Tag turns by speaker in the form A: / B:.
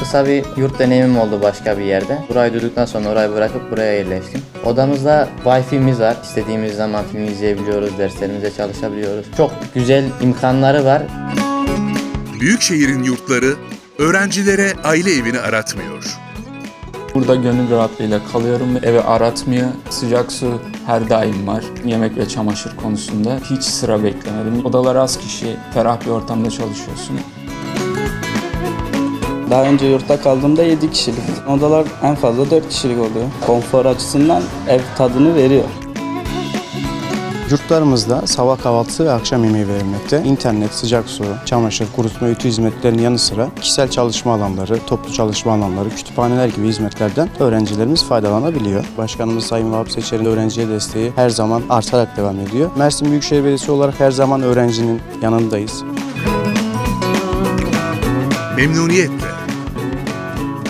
A: kısa bir yurt deneyimim oldu başka bir yerde. Burayı duyduktan sonra orayı bırakıp buraya yerleştim. Odamızda Wi-Fi'miz var. İstediğimiz zaman film izleyebiliyoruz, derslerimize çalışabiliyoruz. Çok güzel imkanları var.
B: Büyükşehir'in yurtları öğrencilere aile evini aratmıyor.
C: Burada gönül rahatlığıyla kalıyorum. Eve aratmıyor. Sıcak su her daim var. Yemek ve çamaşır konusunda hiç sıra beklemedim. Odalar az kişi, ferah bir ortamda çalışıyorsun.
D: Daha önce yurtta kaldığımda 7 kişilik. Odalar en fazla 4 kişilik oluyor. Konfor açısından ev tadını veriyor.
E: Yurtlarımızda sabah kahvaltısı ve akşam yemeği verilmekte. İnternet, sıcak su, çamaşır, kurutma, ütü hizmetlerinin yanı sıra kişisel çalışma alanları, toplu çalışma alanları, kütüphaneler gibi hizmetlerden öğrencilerimiz faydalanabiliyor. Başkanımız Sayın Vahap Seçer'in öğrenciye desteği her zaman artarak devam ediyor. Mersin Büyükşehir Belediyesi olarak her zaman öğrencinin yanındayız.
B: Memnuniyetle.